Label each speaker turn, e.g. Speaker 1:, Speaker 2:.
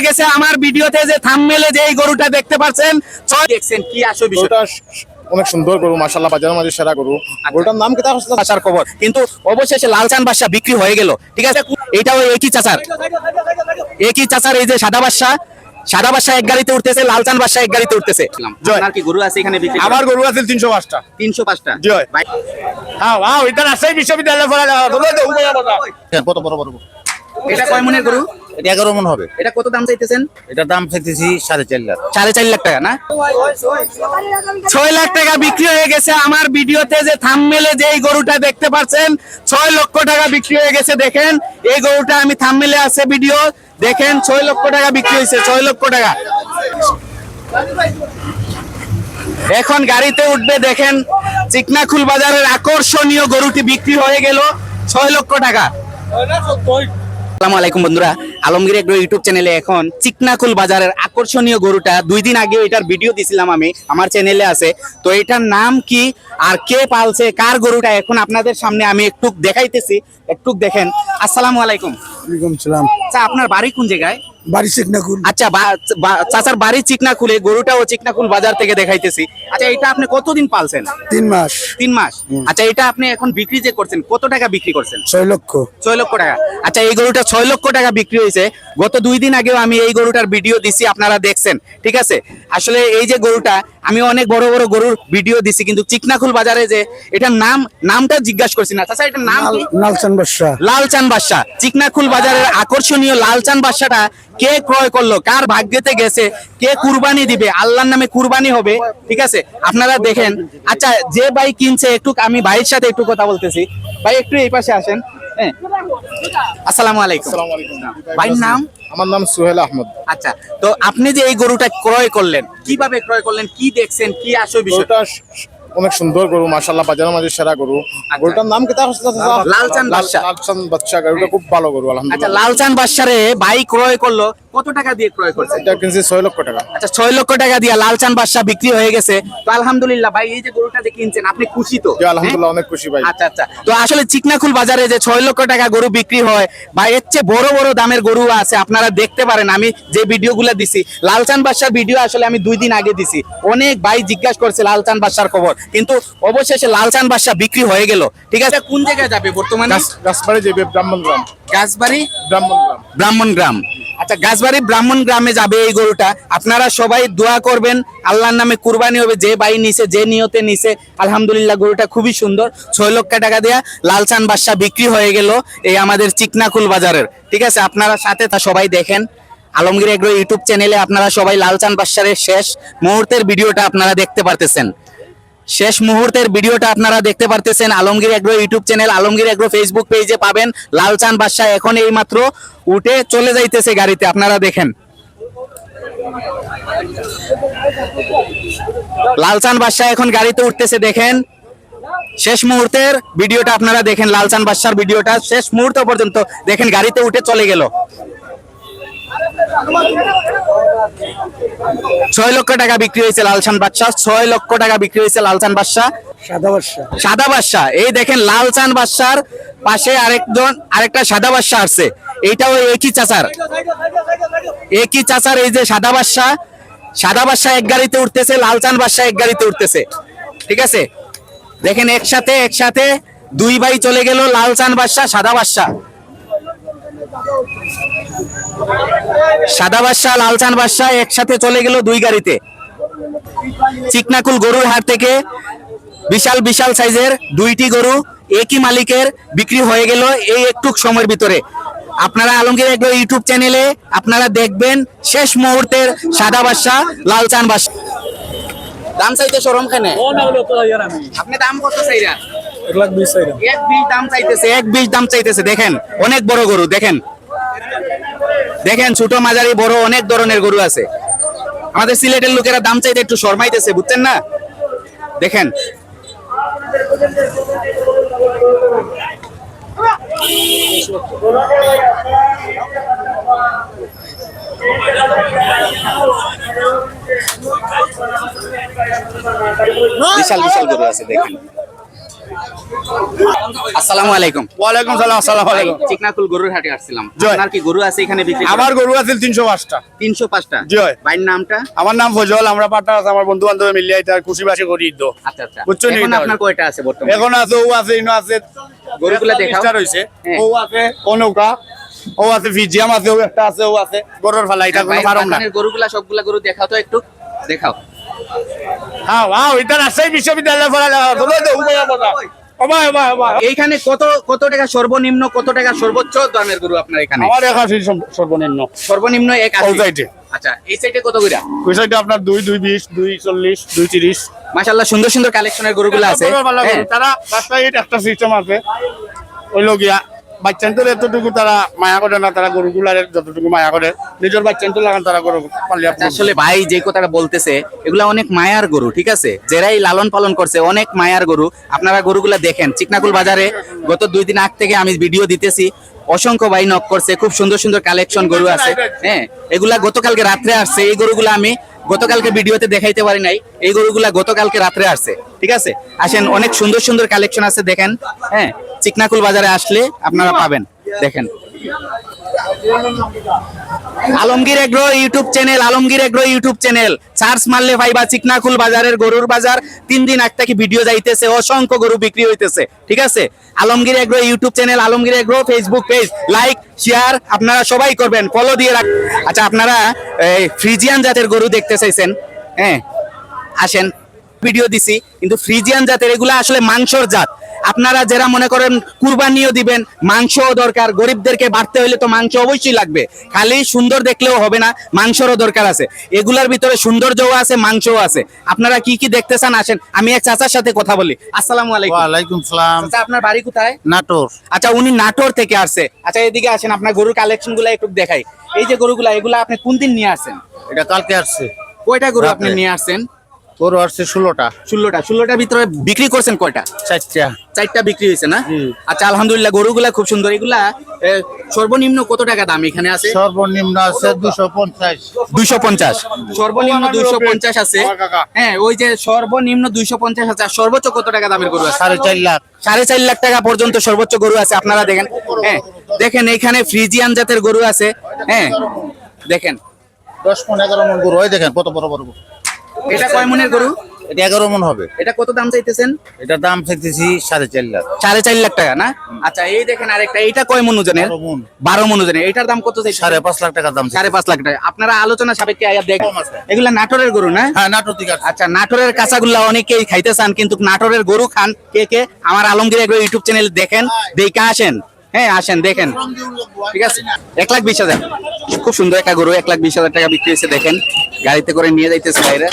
Speaker 1: হয়ে গেছে আমার ভিডিওতে যে থাম্বনেলে যে এই গরুটা দেখতে পাচ্ছেন। ছয় দেখছেন কি আসল বিষয়?
Speaker 2: অনেক সুন্দর গরু মাশাল্লাহ বাজারের মাঝে সেরা গরু। গরুটার নাম কি তা আসলে
Speaker 1: খবর। কিন্তু অবশেষে লালচান বাসা বিক্রি হয়ে গেল ঠিক আছে? এটাও একই চাচার। একই চাচার এই যে সাদা বাসা সাদা বাসা এক গাড়িতে উঠতেছে লালচান বাসা এক গাড়িতে উঠতেছে। আপনার কি গরু আছে এখানে
Speaker 2: আমার গরু আছে তিনশো পাঁচটা।
Speaker 1: তিনশো পাঁচটা?
Speaker 2: জয়। হ্যাঁ হ্যাঁ ওইটা রাজশাহী বিশ্ববিদ্যালয়ে কত বড় বড়।
Speaker 1: এটা কয় মনের গরু?
Speaker 3: এটা এগারো মন হবে।
Speaker 1: এটা কত দাম চাইতেছেন?
Speaker 3: এটার দাম চাইতেছি সাড়ে চার লাখ।
Speaker 1: সাড়ে চার লাখ টাকা না? ছয় লাখ টাকা বিক্রি হয়ে গেছে আমার ভিডিওতে যে থামমেলে যে এই গরুটা দেখতে পাচ্ছেন ছয় লক্ষ টাকা বিক্রি হয়ে গেছে দেখেন। এই গরুটা আমি থামমেলে আছে ভিডিও দেখেন ছয় লক্ষ টাকা বিক্রি হয়েছে ছয় লক্ষ টাকা। এখন গাড়িতে উঠবে দেখেন চিকনাখুল বাজারের আকর্ষণীয় গরুটি বিক্রি হয়ে গেল ছয় লক্ষ টাকা। আসসালামু আলাইকুম বন্ধুরা। আলমগীর এগ্রো ইউটিউব চ্যানেলে এখন চিকনাকুল বাজারের আকর্ষণীয় গরুটা দুই দিন আগে এটার ভিডিও দিছিলাম আমি আমার চ্যানেলে আছে। তো এটার নাম কি আর কে পালছে কার গরুটা এখন আপনাদের সামনে আমি একটু দেখাইতেছি একটু দেখেন। আসসালামু আলাইকুম।
Speaker 4: ওয়ালাইকুম সালাম।
Speaker 1: আচ্ছা আপনার বাড়ি কোন জায়গায়?
Speaker 4: বাড়ি
Speaker 1: আচ্ছা বা- বা- চাচার বাড়ি চিকনাকুলে গরুটাও চিকনাকুল বাজার থেকে দেখাইতেছি। আচ্ছা এটা আপনি কতদিন পালছেন?
Speaker 4: তিন মাস।
Speaker 1: তিন মাস? আচ্ছা এটা আপনি এখন বিক্রি যে করছেন কত টাকা বিক্রি করছেন?
Speaker 4: ছয় লক্ষ।
Speaker 1: ছয় লক্ষ টাকা। আচ্ছা এই গরুটা ছয় লক্ষ টাকা বিক্রি হয়েছে। গত দুই দিন আগেও আমি এই গরুটার ভিডিও দিছি আপনারা দেখছেন। ঠিক আছে? আসলে এই যে গরুটা আমি অনেক বড় বড় গরুর ভিডিও দিছি কিন্তু চিকনাকুল বাজারে যে এটার নাম নামটা জিজ্ঞাসা করছি না। আচ্ছা এটার নাম কি?
Speaker 4: নালচান বাদশা।
Speaker 1: লালচান বাদশা। চিকনাকুল বাজারের আকর্ষণীয় লালচান বাদশাটা কে ক্রয় করল? কার ভাগ্যেতে গেছে? কে কুরবানি দিবে? আল্লাহর নামে কুরবানি হবে ঠিক আছে? আপনারা দেখেন। আচ্ছা যে ভাই কিনছে একটু আমি ভাইয়ের সাথে একটু কথা বলতেছি। ভাই একটু এই পাশে আসেন। আসসালামু আলাইকুম।
Speaker 2: আসসালামু
Speaker 1: ভাইয়ের নাম?
Speaker 2: আমার নাম সোহেল আহমদ।
Speaker 1: আচ্ছা তো আপনি যে এই গরুটা ক্রয় করলেন কীভাবে ক্রয় করলেন কি দেখছেন কি আসল বিষয়?
Speaker 2: গরুটা অনেক সুন্দর গরু মাশাল্লাহ বাজারের মাঝে সেরা গরু। গরুটার নাম কি
Speaker 1: লালচান বাদশা।
Speaker 2: লালচান বাচ্চা গরুটা খুব ভালো গরু
Speaker 1: আচ্ছা
Speaker 2: আলহামদুলিল্লাহ
Speaker 1: লালচান বাদশারে ভাই ক্রয় করল কত টাকা দিয়ে ক্রয় করছেন
Speaker 2: এটা কিনছি ছয় লক্ষ টাকা।
Speaker 1: আচ্ছা ছয় লক্ষ টাকা দিয়ে লালচান বাদশা বিক্রি হয়ে গেছে। তো আলহামদুলিল্লাহ ভাই এই যে গরুটা যে কিনছেন আপনি খুশি তো?
Speaker 2: জি, আলহামদুলিল্লাহ অনেক খুশি ভাই।
Speaker 1: আচ্ছা আচ্ছা। তো আসলে চিকনাকুল বাজারে যে ছয় লক্ষ টাকা গরু বিক্রি হয় বা এর চেয়ে বড় বড় দামের গরু আছে আপনারা দেখতে পারেন। আমি যে ভিডিওগুলো দিছি লালচান বাদশার ভিডিও আসলে আমি দুই দিন আগে দিছি। অনেক ভাই জিজ্ঞাসা করছে লালচান বাদশার খবর। কিন্তু অবশেষে লালচান বাদশা বিক্রি হয়ে গেল। ঠিক আছে? কোন জায়গায় যাবে বর্তমানে?
Speaker 2: গাছবাড়ি যাবে ব্রাহ্মণ গ্রাম।
Speaker 1: গাছবাড়ি?
Speaker 2: ব্রাহ্মণ গ্রাম।
Speaker 1: ব্রাহ্মণ গ্রাম। আচ্ছা গাছবাড়ি ব্রাহ্মণ গ্রামে যাবে এই গরুটা। আপনারা সবাই দোয়া করবেন আল্লাহর নামে কুরবানি হবে যে বাই নিছে যে নিয়তে নিছে। আলহামদুলিল্লাহ গরুটা খুবই সুন্দর। ছয় লক্ষ টাকা দেয়া লালচান বাদশা বিক্রি হয়ে গেল এই আমাদের চিকনাকুল বাজারের। ঠিক আছে? আপনারা সাথে তা সবাই দেখেন। আলমগীর এগ্রো ইউটিউব চ্যানেলে আপনারা সবাই লালচান বাদশারের শেষ মুহূর্তের ভিডিওটা আপনারা দেখতে পারতেছেন। শেষ মুহূর্তের ভিডিওটা আপনারা দেখতে পারতেছেন Alamgir agro YouTube channel, Alamgir agro Facebook পেজে পাবেন। লালচান বাদশাহ এখন এই মাত্র উঠে চলে যাইতেছে গাড়িতে, আপনারা দেখেন। লালচান বাদশাহ এখন গাড়িতে উঠতেছে, দেখেন। শেষ মুহূর্তের ভিডিওটা আপনারা দেখেন, লালচান বাদশার ভিডিওটা শেষ মুহূর্ত পর্যন্ত দেখেন, গাড়িতে উঠে চলে গেল। ছয় লক্ষ টাকা বিক্রি হয়েছে লালচান বাদশা ছয় লক্ষ টাকা বিক্রি হয়েছে লালচান বাদশা
Speaker 4: সাদা বাদশা
Speaker 1: সাদা এই দেখেন লালচান বাদশার পাশে আরেকজন আরেকটা সাদা বাদশা আসছে। এইটাও একই চাচার। একই চাচার এই যে সাদা বাদশা সাদা বাদশা এক গাড়িতে উঠতেছে লালচান বাদশা এক গাড়িতে উঠতেছে। ঠিক আছে? দেখেন একসাথে একসাথে দুই ভাই চলে গেল লালচান বাদশা সাদা বাদশা সাদা বাদশা লালচান বাদশা একসাথে চলে গেল দুই গাড়িতে। চিকনাকুল গরুর হাট থেকে বিশাল বিশাল সাইজের দুইটি গরু একই মালিকের বিক্রি হয়ে গেল এই একটু সময়ের ভিতরে। আপনারা আলমগীর এগ্রো ইউটিউব চ্যানেলে আপনারা দেখবেন শেষ মুহূর্তের সাদা বাদশা লালচান বাদশা দাম চাইতে সরম খানে আপনি দাম কত চাইরা?
Speaker 4: এক লাখ বিশ
Speaker 1: এক বিশ দাম চাইতেছে, এক বিশ দাম চাইতেছে, দেখেন, অনেক বড় গরু, দেখেন। দেখেন, ছোট মাঝারি, বড়, অনেক ধরনের গরু আছে। আমাদের সিলেটের লোকেরা দাম চাইতে একটু শর্মাইতেছে, বুঝছেন না? দেখেন। বিশাল বিশাল গরু আছে, দেখেন। আসসালামু আলাইকুম।
Speaker 2: ওয়ালাইকুম সালাম আসসালাম আলাইকুম।
Speaker 1: চিকনাকুল গরুর হাটে আসছিলাম। আপনার কি গরু আছে এখানে বিক্রি
Speaker 2: আমার গরু আছে তিনশো পাঁচটা।
Speaker 1: তিনশো ভাইয়ের নামটা?
Speaker 2: আমার নাম ফজল আমরা পার্টনার আছে আমার বন্ধু বান্ধব মিলিয়ে এটা খুশি করি তো
Speaker 1: আচ্ছা আচ্ছা।
Speaker 2: বুঝছ
Speaker 1: এখন আপনার কয়টা আছে বর্তমানে?
Speaker 2: এখন আছে ও আছে ইনো আছে
Speaker 1: গরুগুলা দেখাও।
Speaker 2: স্টার
Speaker 1: হ্যাঁ।
Speaker 2: ও আছে ও ও আছে ফিজিয়াম আছে ও একটা আছে ও আছে গরুর ফালা এটা কোনো
Speaker 1: ভাই,
Speaker 2: কারণ না।
Speaker 1: গরুগুলা সবগুলা গরু দেখাও তো একটু। দেখাও।
Speaker 2: হ্যাঁ ওয়াও এটা রাজশাহী বিশ্ববিদ্যালয় ফলা ধরে দে বাবা
Speaker 1: এইখানে কত কত টাকা সর্বনিম্ন কত টাকা সর্বোচ্চ দামের গরু আপনার এখানে?
Speaker 2: আমার এক আশি সর্বনিম্ন।
Speaker 1: সর্বনিম্ন এক
Speaker 2: আশি?
Speaker 1: আচ্ছা এই সাইডে কত কইরা
Speaker 2: ওই সাইডে আপনার দুই দুই বিশ দুই চল্লিশ দুই তিরিশ।
Speaker 1: মাশাআল্লাহ সুন্দর সুন্দর কালেকশনের গরুগুলো আছে। হ্যাঁ।
Speaker 2: তারা রাস্তায় একটা সিস্টেম আছে। ওই লগিয়া বাচ্চান্তর এতটুকু তারা মায়া করে না তারা গরুগুলার যতটুকু মায়া করে নিজের বাচ্চান্তর লাগান তারা গরু
Speaker 1: আচ্ছা, আসলে ভাই যে কথাটা বলতেছে এগুলা অনেক মায়ার গরু ঠিক আছে? যেরাই লালন পালন করছে অনেক মায়ার গরু। আপনারা গরুগুলা দেখেন। চিকনাকুল বাজারে গত দুই দিন আগ থেকে আমি ভিডিও দিতেছি। অসংখ্য ভাই নক করছে খুব সুন্দর সুন্দর কালেকশন গরু আছে। হ্যাঁ এগুলা গতকালকে রাত্রে আসছে এই গরুগুলা আমি গতকালকে ভিডিওতে দেখাইতে পারি নাই এই গরুগুলা গতকালকে রাত্রে আসছে ঠিক আছে? আসেন অনেক সুন্দর সুন্দর কালেকশন আছে দেখেন হ্যাঁ চিকনাকুল বাজারে আসলে আপনারা পাবেন দেখেন। Alamgir agro YouTube channel, Alamgir agro YouTube channel. Search মারলে ভাইবা চিকনাকুল বাজারের গরুর বাজার। তিন দিন আগ থেকে ভিডিও যাইতেছে, অসংখ্য গরু বিক্রি হইতেছে, ঠিক আছে? Alamgir agro YouTube channel, Alamgir agro Facebook page like share আপনারা সবাই করবেন ফলো দিয়ে রাখ আচ্ছা আপনারা, এই ফ্রিজিয়ান জাতের গরু দেখতে চাইছেন হ্যাঁ? আসেন ভিডিও দিছি, কিন্তু ফ্রিজিয়ান জাতের এগুলা আসলে মাংসর জাত। আপনারা যারা মনে করেন কুরবানিও দিবেন মাংসও দরকার গরিবদেরকে বাড়তে হলে তো মাংস অবশ্যই লাগবে। খালি সুন্দর দেখলেও হবে না মাংসরও দরকার আছে। এগুলার ভিতরে সৌন্দর্যও আছে মাংসও আছে। আপনারা কি কি দেখতে চান আসেন আমি এক চাচার সাথে কথা বলি। আসসালামু আলাইকুম।
Speaker 3: ওয়ালাইকুম সালাম।
Speaker 1: আচ্ছা আপনার বাড়ি কোথায়?
Speaker 3: নাটোর।
Speaker 1: আচ্ছা উনি নাটোর থেকে আসছে। আচ্ছা এদিকে আসেন আপনার গরুর কালেকশনগুলা একটু দেখাই। এই যে গরুগুলা এগুলা আপনি কোন দিন নিয়ে আসেন
Speaker 3: এটা কালকে আসছে।
Speaker 1: কয়টা গরু আপনি নিয়ে আসছেন?
Speaker 3: গরু আসছে ষোলোটা।
Speaker 1: ষোলোটা। ষোলোটার ভিতরে বিক্রি করছেন কয়টা?
Speaker 3: চারটা।
Speaker 1: চারটা বিক্রি হয়েছে না। আচ্ছা আলহামদুলিল্লাহ গরুগুলা খুব সুন্দর। এগুলা সর্বনিম্ন কত টাকা দাম এখানে আছে?
Speaker 3: সর্বনিম্ন আছে দুশো পঞ্চাশ।
Speaker 1: সর্বনিম্ন দুইশো পঞ্চাশ আছে। হ্যাঁ ওই যে সর্বনিম্ন দুইশো পঞ্চাশ আছে। আর সর্বোচ্চ কত টাকা দামের গরু আছে?
Speaker 3: সাড়ে চার লাখ।
Speaker 1: সাড়ে চার লাখ টাকা পর্যন্ত সর্বোচ্চ গরু আছে আপনারা দেখেন। হ্যাঁ দেখেন এখানে ফ্রিজিয়ান জাতের গরু আছে। হ্যাঁ দেখেন।
Speaker 3: দশ পনেরো এগারো মন গরু ওই দেখেন কত বড় বড় গরু।
Speaker 1: এটা কয় মনের গরু?
Speaker 3: এটা এগারো মন হবে।
Speaker 1: এটা কত দাম চাইতেছেন?
Speaker 3: এটার দাম চাইতেছি সাড়ে চার লাখ।
Speaker 1: সাড়ে চার লাখ টাকা না? আচ্ছা এই দেখেন আরেকটা। এটা কয় মন ওজনের?
Speaker 3: বারো
Speaker 1: মন। ওজনের। এটার দাম কত চাইছেন
Speaker 3: সাড়ে পাঁচ লাখ টাকা দাম।
Speaker 1: সাড়ে পাঁচ লাখ টাকা। আপনারা আলোচনা সাপেক্ষে আয়া দেখ এগুলা নাটোরের গরু না?
Speaker 3: হ্যাঁ নাটোর থেকে
Speaker 1: আচ্ছা নাটোরের কাঁচাগুলা অনেকেই খাইতে চান কিন্তু নাটোরের গরু খান কে কে? আমার আলমগীর এগুলো ইউটিউব চ্যানেল দেখেন দেখে আসেন। হ্যাঁ আসেন দেখেন। ঠিক আছে? এক লাখ বিশ হাজার। খুব সুন্দর একটা গরু এক লাখ বিশ হাজার টাকা বিক্রি হয়েছে দেখেন। গাড়িতে করে নিয়ে যাইতেছে বাইরে।